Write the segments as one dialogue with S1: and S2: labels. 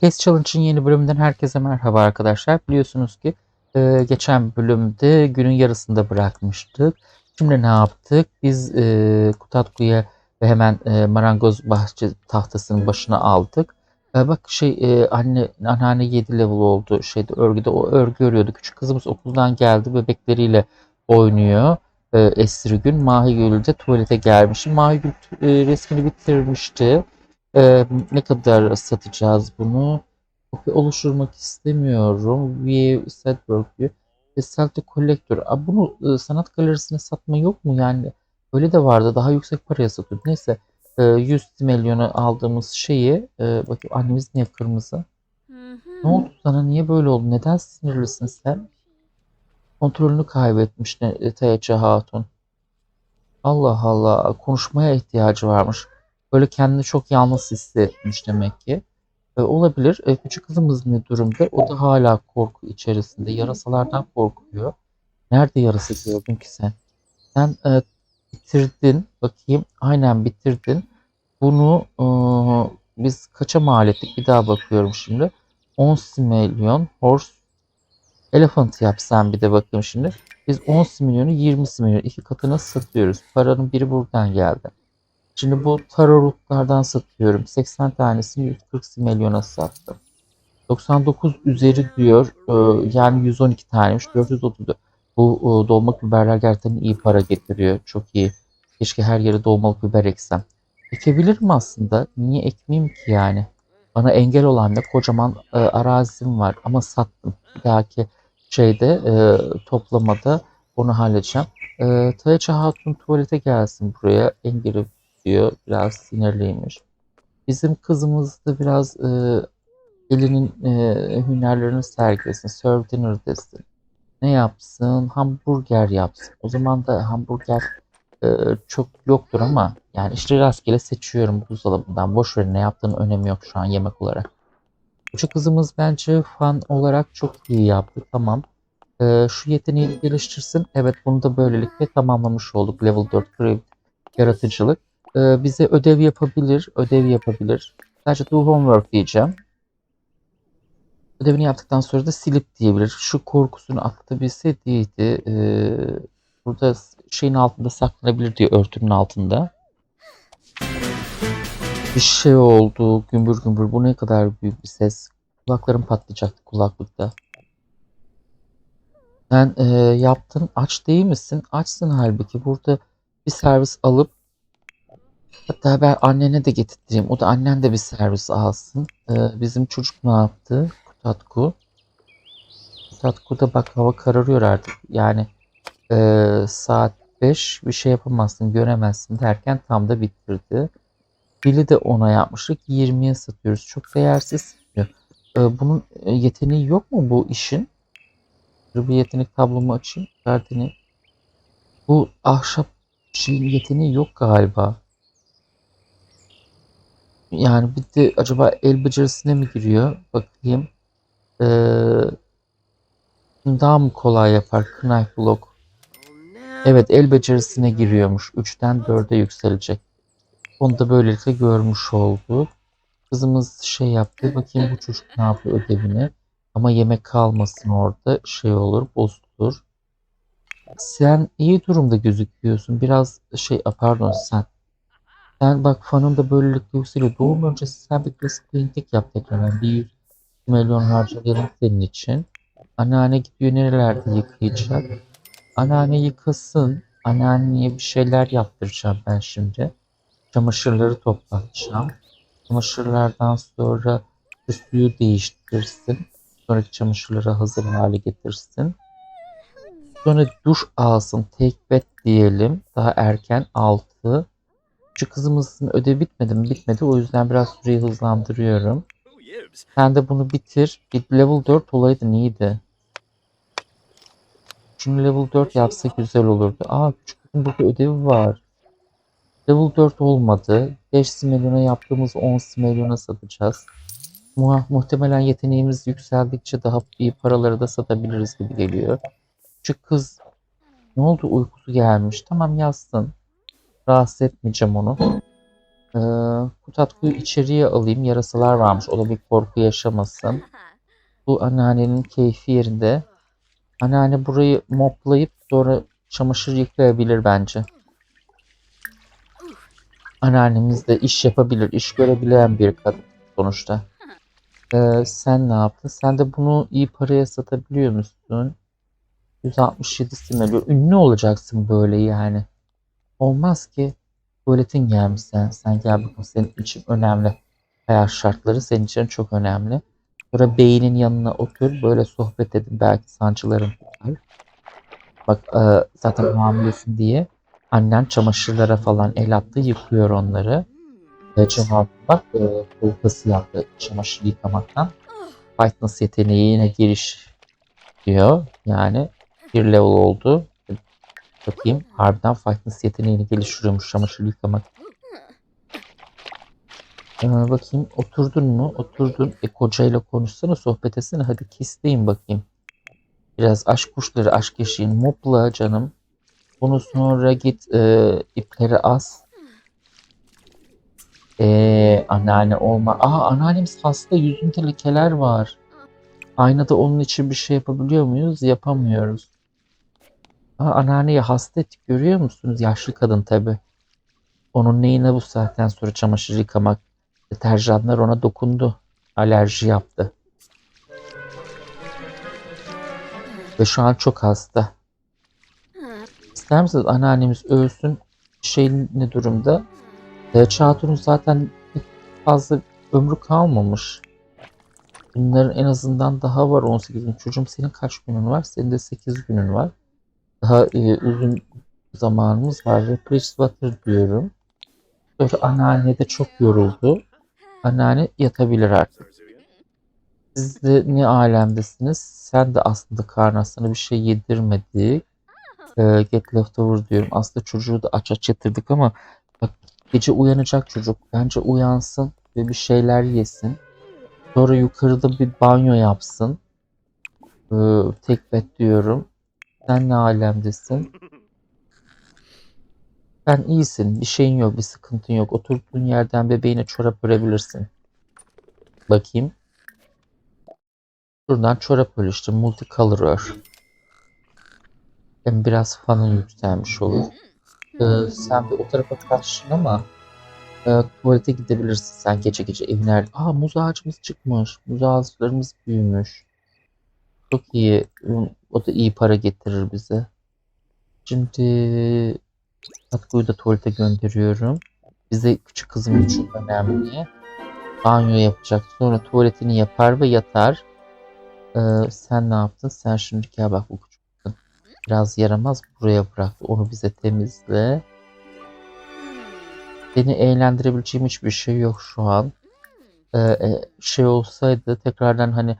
S1: Case Challenge'ın yeni bölümünden herkese merhaba arkadaşlar. Biliyorsunuz ki e, geçen bölümde günün yarısında bırakmıştık. Şimdi ne yaptık? Biz e, Kutatku'ya ve hemen e, marangoz bahçe tahtasının başına aldık. E, bak şey e, anne anneanne 7 level oldu şeyde örgüde o örgü örüyordu. Küçük kızımız okuldan geldi bebekleriyle oynuyor. E, Esri gün Mahigül'de tuvalete gelmiş. Mahigül e, resmini bitirmişti. Ee, ne kadar satacağız bunu? Kopya oluşturmak istemiyorum. View, set work view. Ve sell to collector. Aa, bunu e, sanat galerisine satma yok mu? Yani öyle de vardı. Daha yüksek paraya satıyor. Neyse. e, 100 milyonu aldığımız şeyi e, bakayım annemiz niye kırmızı? Ne oldu sana? Niye böyle oldu? Neden sinirlisin sen? Kontrolünü kaybetmiş ne, TC Hatun. Allah Allah. Konuşmaya ihtiyacı varmış. Böyle kendini çok yalnız hissetmiş demek ki. E, olabilir. E, küçük kızımız ne durumda? O da hala korku içerisinde. Yarasalardan korkuyor. Nerede yarası gördün ki sen? Sen e, bitirdin. Bakayım. Aynen bitirdin. Bunu e, biz kaça mal ettik? Bir daha bakıyorum şimdi. 10 milyon horse elephant yap sen bir de bakayım şimdi. Biz 10 milyonu 20 milyon iki katına satıyoruz. Paranın biri buradan geldi. Şimdi bu tarorutlardan satıyorum. 80 tanesini 140 milyona sattım. 99 üzeri diyor. Ee, yani 112 taneymiş. 434. Bu e, dolma biberler gerçekten iyi para getiriyor. Çok iyi. Keşke her yere dolmalık biber eksem. Ekebilirim aslında. Niye ekmeyeyim ki yani? Bana engel olan da kocaman e, arazim var ama sattım. Bir dahaki şeyde e, toplamada onu halledeceğim. E, Tayaça Hatun tuvalete gelsin buraya. Engeli diyor. Biraz sinirliymiş. Bizim kızımız da biraz e, elinin e, hünerlerini sergilesin. Serve dinner desin. Ne yapsın? Hamburger yapsın. O zaman da hamburger e, çok yoktur ama yani işte rastgele seçiyorum buzdolabından. Boş verin ne yaptığının önemi yok şu an yemek olarak. Küçük kızımız bence fan olarak çok iyi yaptı. Tamam. E, şu yeteneğini geliştirsin. Evet bunu da böylelikle tamamlamış olduk. Level 4 creative yaratıcılık e, bize ödev yapabilir, ödev yapabilir. Sadece do homework diyeceğim. Ödevini yaptıktan sonra da silip diyebilir. Şu korkusunu atlatabilseydi e, burada şeyin altında saklanabilir diye örtünün altında. Bir şey oldu gümbür gümbür. Bu ne kadar büyük bir ses. Kulaklarım patlayacaktı kulaklıkta. Sen e, yaptın aç değil misin? Açsın halbuki. Burada bir servis alıp Hatta ben annene de getireyim. O da annen de bir servis alsın. Ee, bizim çocuk ne yaptı? Kutatku. Kutatku da bak hava kararıyor artık. Yani e, saat 5 bir şey yapamazsın, göremezsin derken tam da bitirdi. Bili de ona yapmıştık. 20'ye satıyoruz. Çok değersiz. Ee, bunun yeteneği yok mu bu işin? Bir yetenek tablomu açayım. Yeteneği. Bu ahşap şeyin yeteneği yok galiba. Yani bir de acaba el becerisine mi giriyor? Bakayım. Ee, daha mı kolay yapar knife block? Evet el becerisine giriyormuş. 3'ten 4'e yükselecek. Onu da böylelikle görmüş olduk. Kızımız şey yaptı. Bakayım bu çocuk ne yapıyor ödevini. Ama yemek kalmasın orada. Şey olur bozulur. Sen iyi durumda gözüküyorsun. Biraz şey pardon sen sen bak fanın da böylelikle yükseliyor. Doğum öncesi sen bir klasik painting yap tekrar. Bir 100 milyon harcayalım senin için. Anneanne gidiyor nerelerde yıkayacak. Anneanne yıkasın. Anneanneye bir şeyler yaptıracağım ben şimdi. Çamaşırları toplatacağım. Çamaşırlardan sonra suyu değiştirsin. Sonraki çamaşırları hazır hale getirsin. Sonra duş alsın. Take bath diyelim. Daha erken 6. Şu kızımızın ödevi bitmedi mi? Bitmedi. O yüzden biraz süreyi hızlandırıyorum. Sen de bunu bitir. Bir level 4 olaydı iyiydi. Şunu level 4 yapsak güzel olurdu. Aa küçük kızın burada ödevi var. Level 4 olmadı. 5 milyona yaptığımız 10 milyona satacağız. Mu muhtemelen yeteneğimiz yükseldikçe daha iyi paraları da satabiliriz gibi geliyor. Küçük kız ne oldu uykusu gelmiş. Tamam yazsın. Rahatsız etmeyeceğim onu. Ee, Kutatku'yu içeriye alayım. Yarasalar varmış. O da bir korku yaşamasın. Bu anneannenin keyfi yerinde. Anneanne burayı moplayıp sonra çamaşır yıkayabilir bence. Anneannemiz de iş yapabilir, iş görebilen bir kadın sonuçta. Ee, sen ne yaptın? Sen de bunu iyi paraya satabiliyor musun? 167 simeli. Ünlü olacaksın böyle yani. Olmaz ki. Tuvaletin gelmiş sen. Sen gel bakalım senin için önemli. Hayat şartları senin için çok önemli. Sonra beynin yanına otur böyle sohbet edin. Belki sancıların tutar. Bak e, zaten hamilesin diye annen çamaşırlara falan el attı yıkıyor onları. E, bak e, kolpası yaptı çamaşır yıkamaktan. Fightness yeteneğine giriş diyor. Yani bir level oldu. Bakayım harbiden Fightness yeteneğini geliştiriyormuş çamaşır yıkamak. Ee, bakayım oturdun mu? Oturdun. E kocayla konuşsana sohbet etsene. Hadi kisleyin bakayım. Biraz aşk kuşları aşk yaşayın. Mopla canım. Bunu sonra git e, ipleri as. E, anneanne olma. Aa anneannemiz hasta. Yüzünde lekeler var. Aynada onun için bir şey yapabiliyor muyuz? Yapamıyoruz. Aa, anneanneyi hasta ettik görüyor musunuz? Yaşlı kadın tabi. Onun neyine bu saatten sonra çamaşır yıkamak? Deterjanlar ona dokundu. Alerji yaptı. Ve şu an çok hasta. İster misiniz anneannemiz ölsün? Şey ne durumda? E, Çağatay'ın zaten fazla ömrü kalmamış. Bunların en azından daha var 18 gün. Çocuğum senin kaç günün var? Senin de 8 günün var. Daha e, uzun zamanımız var. Refresh Water diyorum. Sonra anneanne de çok yoruldu. Anneanne yatabilir artık. Siz de ne alemdesiniz? Sen de aslında karnına sana bir şey yedirmedik. Ee, get leftover diyorum. Aslında çocuğu da aç aç yatırdık ama bak gece uyanacak çocuk. Bence uyansın ve bir şeyler yesin. Sonra yukarıda bir banyo yapsın. Ee, tek bet diyorum. Sen ne alemdesin? Sen iyisin. Bir şeyin yok. Bir sıkıntın yok. Oturduğun yerden bebeğine çorap örebilirsin. Bakayım. Şuradan çorap ör işte. Multicolor ör. Hem biraz fanın yükselmiş olur. Ee, sen bir o tarafa kaçtın ama e, tuvalete gidebilirsin sen gece gece evin her... Aa muz ağacımız çıkmış. Muz ağaçlarımız büyümüş. Çok iyi. O da iyi para getirir bize. Şimdi Tatkuyu da tuvalete gönderiyorum. Bize küçük kızım için önemli. Banyo yapacak. Sonra tuvaletini yapar ve yatar. Ee, sen ne yaptın? Sen şimdi gel bak bu küçük kızın. Biraz yaramaz buraya bıraktı. Onu bize temizle. Seni eğlendirebileceğim hiçbir şey yok şu an. Ee, e, şey olsaydı tekrardan hani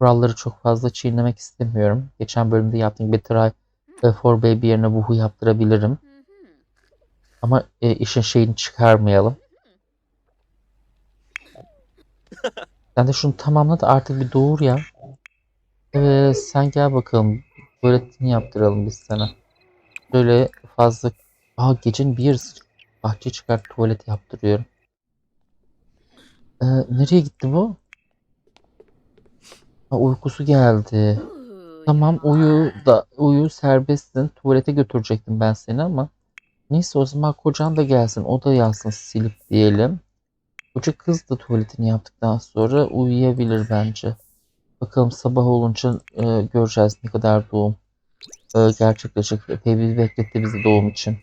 S1: kuralları çok fazla çiğnemek istemiyorum. Geçen bölümde yaptığım gibi try for baby yerine vuhu yaptırabilirim. Ama e, işin şeyini çıkarmayalım. Sen de şunu tamamla da artık bir doğur ya. Evet sen gel bakalım. Tuvaletini yaptıralım biz sana. Böyle fazla... Aa gecenin bir yarısı bahçeye çıkar tuvalet yaptırıyorum. Ee, nereye gitti bu? Ha, uykusu geldi. Tamam uyu da uyu serbestsin. Tuvalete götürecektim ben seni ama. Neyse o zaman kocan da gelsin. O da yatsın silip diyelim. Koca kız da tuvaletini yaptıktan sonra uyuyabilir bence. Bakalım sabah olunca e, göreceğiz ne kadar doğum e, gerçekleşecek. Epey bir bekletti bizi doğum için.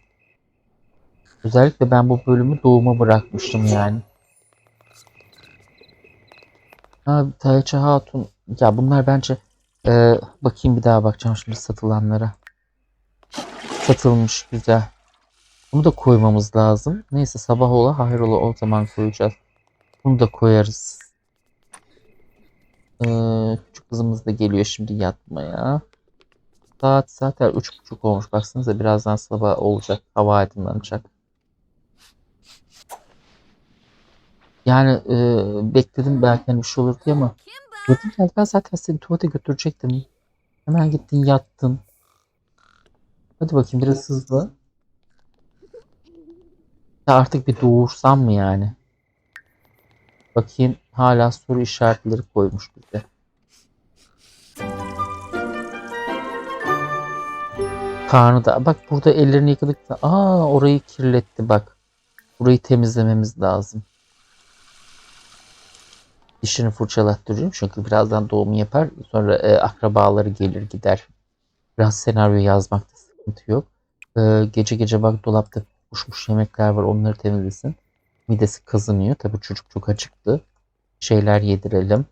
S1: Özellikle ben bu bölümü doğuma bırakmıştım yani. Ha, Tayça Hatun. Ya bunlar bence e, bakayım bir daha bakacağım şimdi satılanlara. Satılmış güzel. Bunu da koymamız lazım. Neyse sabah ola hayrola o zaman koyacağız. Bunu da koyarız. Ee, küçük kızımız da geliyor şimdi yatmaya. Saat zaten üç buçuk olmuş. Baksanıza birazdan sabah olacak. Hava aydınlanacak. Yani e, bekledim belki hani bir şey olur diye ama dedim ki ben zaten seni tuvalete götürecektim. Hemen gittin yattın. Hadi bakayım biraz hızlı. Artık bir doğursam mı yani? Bakayım hala soru işaretleri koymuş bize. Karnı da bak burada ellerini yıkadık da aa orayı kirletti bak. Burayı temizlememiz lazım. Dişini fırçalattırıyorum çünkü birazdan doğum yapar. Sonra e, akrabaları gelir gider. Biraz senaryo yazmakta sıkıntı yok. E, gece gece bak dolapta uçmuş yemekler var onları temizlesin. Midesi kazınıyor. Tabii çocuk çok acıktı. Şeyler yedirelim.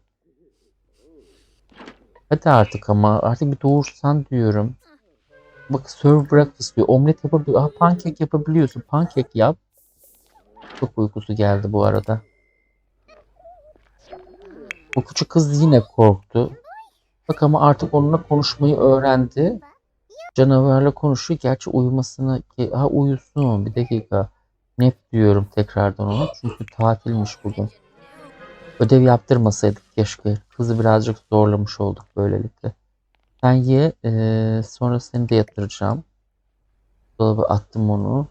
S1: Hadi artık ama artık bir doğursan diyorum. Bak serve breakfast diyor. Omlet yapabiliyor. Aa pankek yapabiliyorsun. Pankek yap. Çok uykusu geldi bu arada. Bu küçük kız yine korktu. Bak ama artık onunla konuşmayı öğrendi. Canavarla konuşuyor. Gerçi uyumasına... Ha uyusun. Bir dakika. Nep diyorum tekrardan ona. Çünkü tatilmiş bugün. Ödev yaptırmasaydık keşke. Kızı birazcık zorlamış olduk böylelikle. Sen ye. eee, sonra seni de yatıracağım. Dolaba attım onu.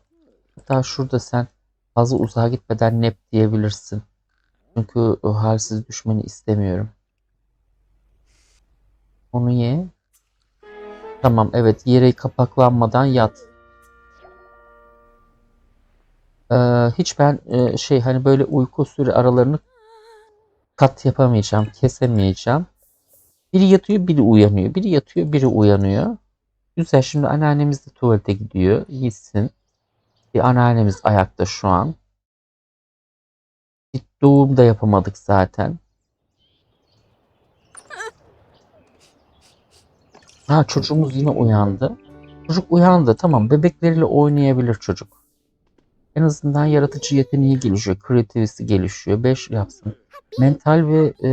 S1: Hatta şurada sen fazla uzağa gitmeden nep diyebilirsin. Çünkü halsiz düşmeni istemiyorum. Onu ye. Tamam evet yere kapaklanmadan yat. Ee, hiç ben e, şey hani böyle uyku süre aralarını kat yapamayacağım, kesemeyeceğim. Biri yatıyor, biri uyanıyor. Biri yatıyor, biri uyanıyor. Güzel şimdi anneannemiz de tuvalete gidiyor. Gitsin. Bir anneannemiz ayakta şu an. Doğum da yapamadık zaten. Ha çocuğumuz yine uyandı. Çocuk uyandı. Tamam bebekleriyle oynayabilir çocuk. En azından yaratıcı yeteneği gelişiyor. Kreativisi gelişiyor. 5 yapsın. Mental ve e,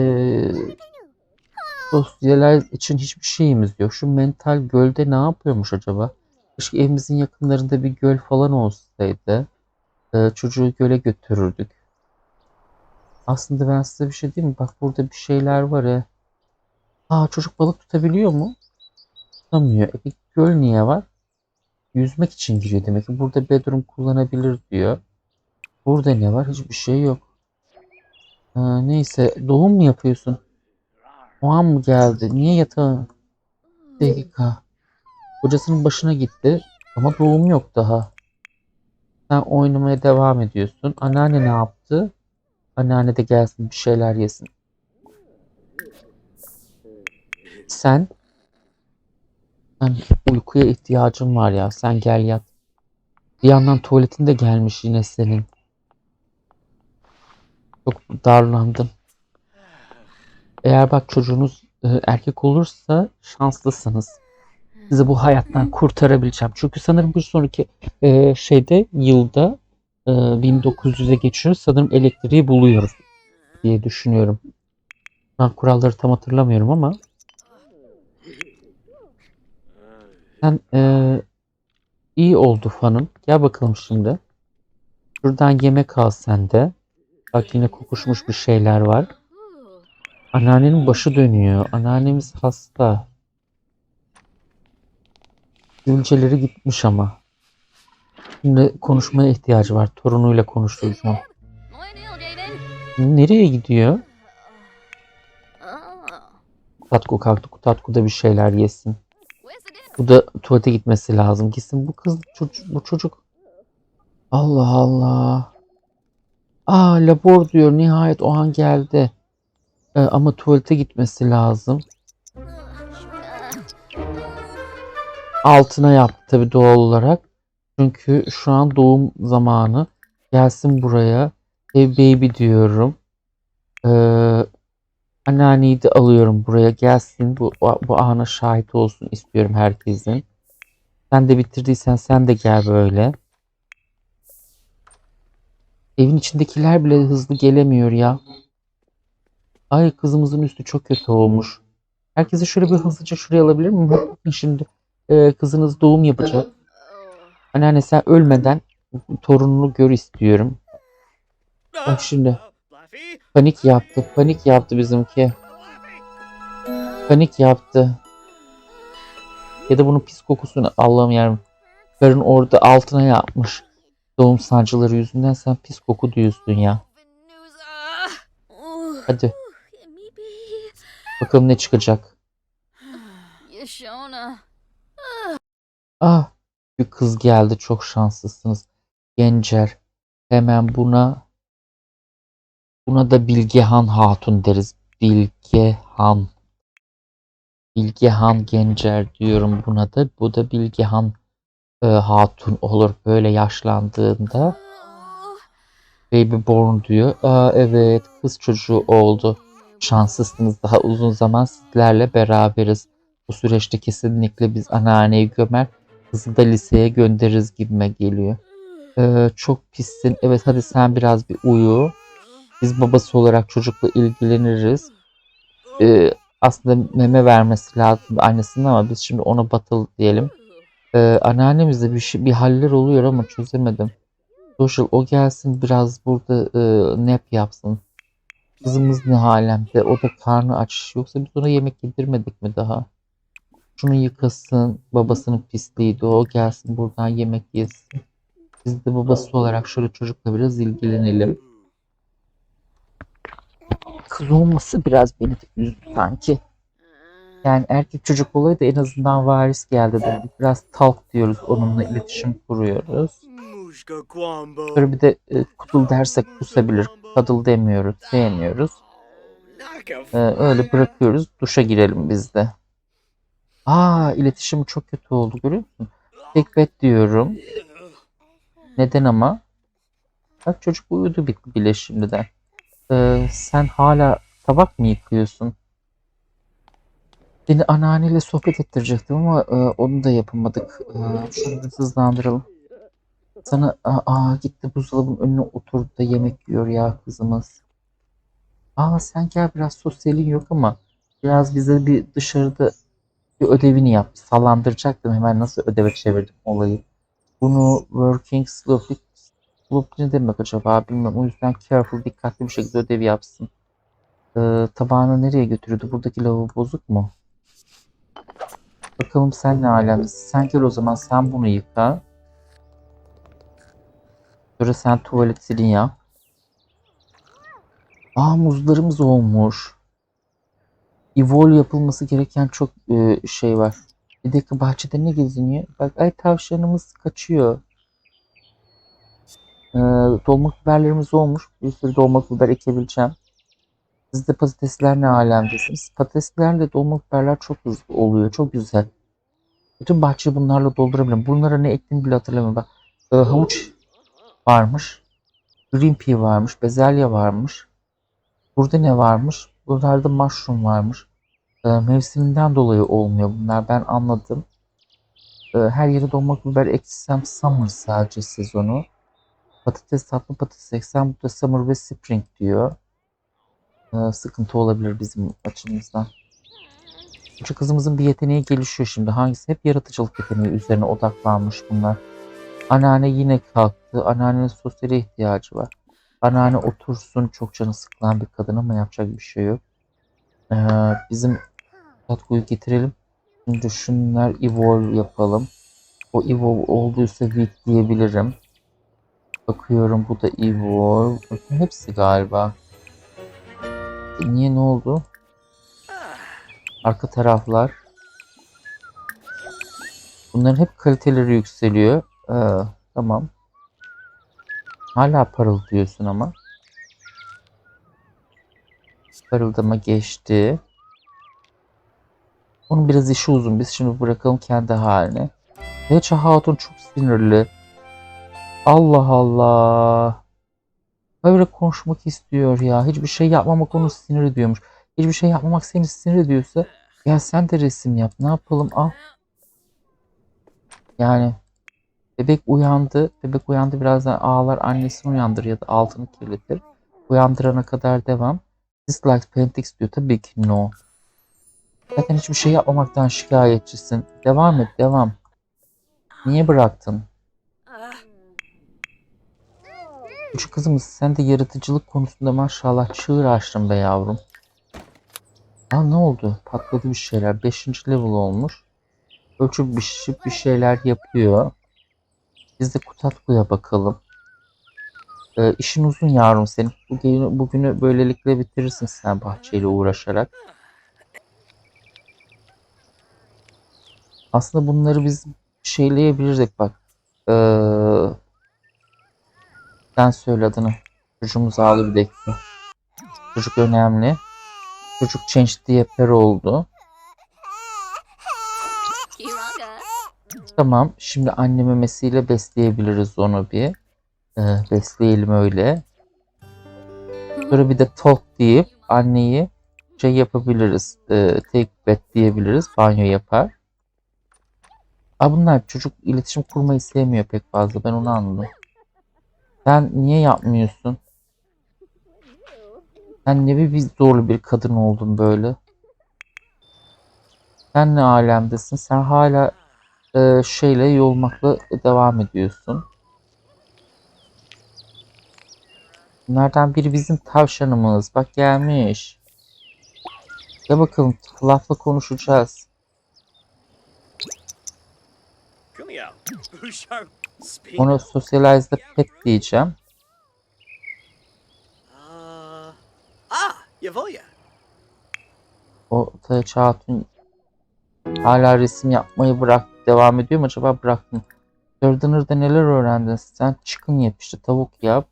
S1: sosyaller için hiçbir şeyimiz yok. Şu mental gölde ne yapıyormuş acaba? Keşke evimizin yakınlarında bir göl falan olsaydı. E, çocuğu göle götürürdük. Aslında ben size bir şey diyeyim mi? Bak burada bir şeyler var ya. Aa çocuk balık tutabiliyor mu? Tutamıyor. E, göl niye var? Yüzmek için giriyor demek ki. Burada bedroom kullanabilir diyor. Burada ne var? Hiçbir şey yok. Ha, neyse doğum mu yapıyorsun? O an mı geldi? Niye yatağa? Dakika. Kocasının başına gitti ama doğum yok daha. Sen oynamaya devam ediyorsun. Anneanne ne yaptı? Anneanne de gelsin bir şeyler yesin. Sen ben uykuya ihtiyacım var ya. Sen gel yat. Bir yandan tuvaletin de gelmiş yine senin. Çok darlandım. Eğer bak çocuğunuz e, erkek olursa şanslısınız. Sizi bu hayattan kurtarabileceğim. Çünkü sanırım bir sonraki e, şeyde yılda e, 1900'e geçiyoruz. Sanırım elektriği buluyoruz diye düşünüyorum. Ben kuralları tam hatırlamıyorum ama sen e, iyi oldu fanım. Gel bakalım şimdi. Şuradan yemek al sen de. Bak yine kokuşmuş bir şeyler var. Anneannenin başı dönüyor. Anneannemiz hasta. Gülceleri gitmiş ama. Şimdi konuşmaya ihtiyacı var. Torunuyla konuşturacağım. Nereye gidiyor? Kutatku kalktı. Kutatku da bir şeyler yesin. Bu da tuvalete gitmesi lazım. Gitsin bu kız bu çocuk. Allah Allah. Aa labor diyor. Nihayet o an geldi. Ee, ama tuvalete gitmesi lazım. Altına yaptı tabii doğal olarak. Çünkü şu an doğum zamanı. Gelsin buraya. Hey baby diyorum. Ee, anneanneyi de alıyorum buraya. Gelsin bu, bu ana şahit olsun istiyorum herkesin. Sen de bitirdiysen sen de gel böyle. Evin içindekiler bile hızlı gelemiyor ya. Ay kızımızın üstü çok kötü olmuş. Herkese şöyle bir hızlıca şuraya alabilir miyim? Şimdi e, kızınız doğum yapacak. Anneanne sen ölmeden torununu gör istiyorum. Bak şimdi panik yaptı. Panik yaptı bizimki. Panik yaptı. Ya da bunun pis kokusunu Allah'ım yarabbim. Karın orada altına yapmış. Doğum sancıları yüzünden sen pis koku duyuyorsun ya. Hadi bakalım ne çıkacak. Ah bir kız geldi çok şanslısınız. Gencer. Hemen buna buna da Bilgehan Hatun deriz. Bilgehan. Bilgehan Gencer diyorum buna da. Bu da Bilgehan e, Hatun olur böyle yaşlandığında. Baby born diyor. Aa, evet kız çocuğu oldu. Şanslısınız daha uzun zaman sizlerle beraberiz. Bu süreçte kesinlikle biz anneanneyi gömer kızı da liseye göndeririz gibime geliyor. Ee, çok pissin. Evet hadi sen biraz bir uyu. Biz babası olarak çocukla ilgileniriz. Ee, aslında meme vermesi lazım annesinin ama biz şimdi ona batıl diyelim. Ee, anneannemizde bir, şey, bir haller oluyor ama çözemedim. Social o gelsin biraz burada e, nap yapsın. Kızımız ne alemde? O da karnı aç. Yoksa biz ona yemek yedirmedik mi daha? Şunu yıkasın. Babasının pisliğiydi. O gelsin buradan yemek yesin. Biz de babası olarak şöyle çocukla biraz ilgilenelim. Kız olması biraz beni de üzdü sanki. Yani erkek çocuk olaydı en azından varis geldi dedik. Biraz talk diyoruz onunla iletişim kuruyoruz. Sonra bir de e, kudul dersek kusabilir. Kadıl demiyoruz, sevmiyoruz. Ee, öyle bırakıyoruz. Duşa girelim biz de. Aa iletişim çok kötü oldu görüyor musun? Tek bet diyorum. Neden ama? Bak çocuk uyudu bi- bile şimdiden. Ee, sen hala tabak mı yıkıyorsun? Seni anneanneyle sohbet ettirecektim ama e, onu da yapamadık. Ee, şunu hızlandıralım. Sana aa, gitti buzdolabının önüne oturdu da yemek yiyor ya kızımız. Aa sen gel biraz sosyalin yok ama biraz bize bir dışarıda bir ödevini yap. Sallandıracaktım hemen nasıl ödeve çevirdim olayı. Bunu working slowly slowly ne demek acaba bilmiyorum. O yüzden careful dikkatli bir şekilde ödevi yapsın. Ee, tabağını nereye götürüyordu? Buradaki lavabo bozuk mu? Bakalım sen ne alemdesin. Sen gel o zaman sen bunu yıka. Sonra sen tuvaletini yap. Aa muzlarımız olmuş. Evol yapılması gereken çok e, şey var. Bir dakika bahçede ne geziniyor? Bak ay tavşanımız kaçıyor. Ee, dolma biberlerimiz olmuş. Bir sürü dolma biber ekebileceğim. Sizde patatesler ne alemdesiniz? Patateslerle dolma biberler çok hızlı oluyor. Çok güzel. Bütün bahçeyi bunlarla doldurabilirim. Bunlara ne ektiğimi bile hatırlamıyorum. Bak e, havuç varmış. Green pea varmış. Bezelye varmış. Burada ne varmış? Buralarda mushroom varmış. E, mevsiminden dolayı olmuyor bunlar. Ben anladım. E, her yere dolmak biber eksem summer sadece sezonu. Patates tatlı patates eksem bu da summer ve spring diyor. E, sıkıntı olabilir bizim açımızdan. Küçük kızımızın bir yeteneği gelişiyor şimdi. Hangisi? Hep yaratıcılık yeteneği üzerine odaklanmış bunlar. Anneanne yine kalktı. Anneannenin sosyale ihtiyacı var. Anneanne otursun. Çok canı sıkılan bir kadın ama yapacak bir şey yok. Ee, bizim tatkuyu getirelim. Şimdi şunlar evolve yapalım. O evolve olduysa weak diyebilirim. Bakıyorum bu da evolve. Bakın hepsi galiba. E, Niye ne oldu? Arka taraflar. Bunların hep kaliteleri yükseliyor. Ee, tamam. Hala parıldıyorsun ama. Parıldama geçti. Onun biraz işi uzun. Biz şimdi bırakalım kendi haline. Leça Hatun çok sinirli. Allah Allah. Böyle konuşmak istiyor ya. Hiçbir şey yapmamak onu sinir ediyormuş. Hiçbir şey yapmamak seni sinir ediyorsa ya sen de resim yap. Ne yapalım? Al. Yani bebek uyandı. Bebek uyandı birazdan ağlar annesini uyandırır ya da altını kirletir. Uyandırana kadar devam. Dislike Pentix diyor. Tabii ki no. Zaten hiçbir şey yapmamaktan şikayetçisin. Devam et devam. Niye bıraktın? Küçük kızımız sen de yaratıcılık konusunda maşallah çığır açtın be yavrum. Aa ne oldu? Patladı bir şeyler. 5. level olmuş. Ölçüp bir şeyler yapıyor. Biz de Kutatku'ya bakalım. Ee, işin uzun yavrum senin. Bugünü, bugünü böylelikle bitirirsin sen bahçeyle uğraşarak. Aslında bunları biz şeyleyebilirdik bak. Ee, sen söyle adını. Çocuğumuz ağlı bir dakika. Çocuk önemli. Çocuk change diye per oldu. Tamam. Şimdi anne memesiyle besleyebiliriz onu bir. Ee, besleyelim öyle. Sonra bir de talk deyip anneyi şey yapabiliriz. E, take bath diyebiliriz. Banyo yapar. Aa, bunlar çocuk iletişim kurmayı sevmiyor pek fazla. Ben onu anladım. Sen niye yapmıyorsun? Sen ne bir, bir zorlu bir kadın oldun böyle. Sen ne alemdesin? Sen hala e, şeyle yolmakla devam ediyorsun. Bunlardan biri bizim tavşanımız. Bak gelmiş. Gel bakalım lafla konuşacağız. Ona socialize'da pet diyeceğim.
S2: Uh, ah.
S1: O Tayyip Hatun hala resim yapmayı bırak devam ediyor mu acaba bıraktın? Gardener'da neler öğrendin sen? Chicken yap işte tavuk yap.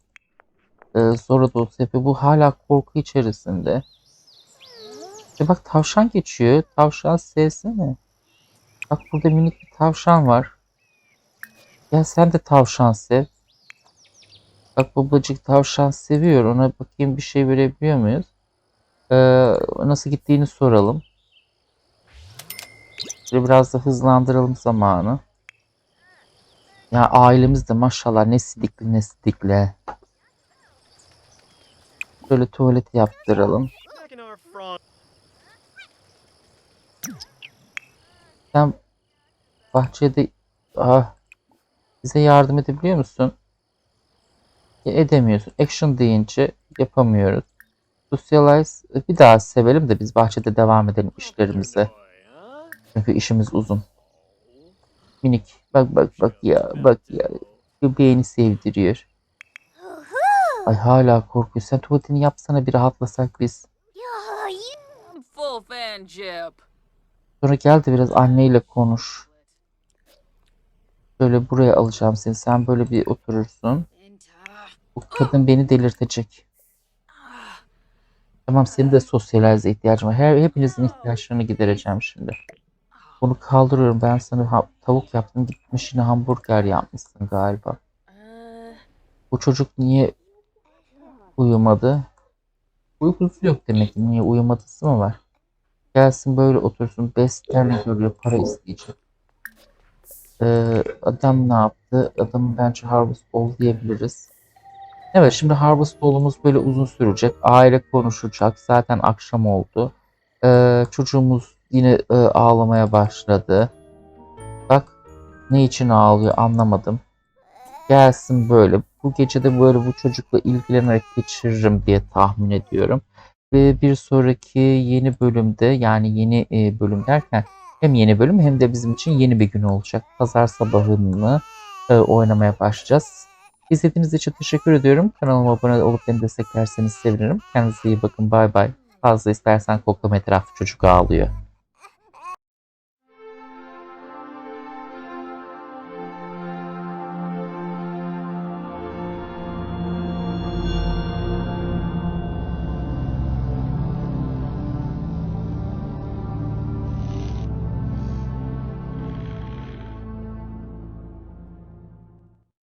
S1: Ee, sonra da olsa yapıyor. Bu hala korku içerisinde. İşte bak tavşan geçiyor. Tavşan sevsene. Bak burada minik bir tavşan var. Gel sen de tavşan sev. Bak babacık tavşan seviyor. Ona bakayım bir şey verebiliyor muyuz? Ee, nasıl gittiğini soralım. Şöyle biraz da hızlandıralım zamanı. Ya ailemiz de maşallah ne sidikli ne sidikli. Şöyle tuvaleti yaptıralım. Sen bahçede ah, bize yardım edebiliyor musun? Ya edemiyorsun. Action deyince yapamıyoruz. Socialize bir daha sevelim de biz bahçede devam edelim işlerimize. Çünkü işimiz uzun. Minik. Bak bak bak ya. Bak ya. Göbeğini sevdiriyor. Ay hala korkuyor. Sen tuvaletini yapsana bir rahatlasak biz. Sonra gel de biraz anneyle konuş. Şöyle buraya alacağım seni. Sen böyle bir oturursun. Bu kadın beni delirtecek. Tamam senin de sosyalize ihtiyacın var. Her, hepinizin ihtiyaçlarını gidereceğim şimdi. Bunu kaldırıyorum. Ben sana tavuk yaptım. Gitmiş yine hamburger yapmışsın galiba. Bu çocuk niye uyumadı? Uykusu yok demek ki. Niye uyumadısı mı var? Gelsin böyle otursun. Beslerini görüyor. Para isteyecek. Ee, adam ne yaptı? Adamın bence Harvest Ball diyebiliriz. Evet şimdi Harvest Ball'umuz böyle uzun sürecek. Aile konuşacak. Zaten akşam oldu. Ee, çocuğumuz yine e, ağlamaya başladı. Bak ne için ağlıyor anlamadım. Gelsin böyle. Bu gece de böyle bu çocukla ilgilenerek geçiririm diye tahmin ediyorum. Ve bir sonraki yeni bölümde yani yeni e, bölüm derken hem yeni bölüm hem de bizim için yeni bir gün olacak. Pazar sabahını e, oynamaya başlayacağız. İzlediğiniz için teşekkür ediyorum. Kanalıma abone olup beni desteklerseniz sevinirim. Kendinize iyi bakın. Bay bay. Fazla istersen koklama etrafı çocuk ağlıyor.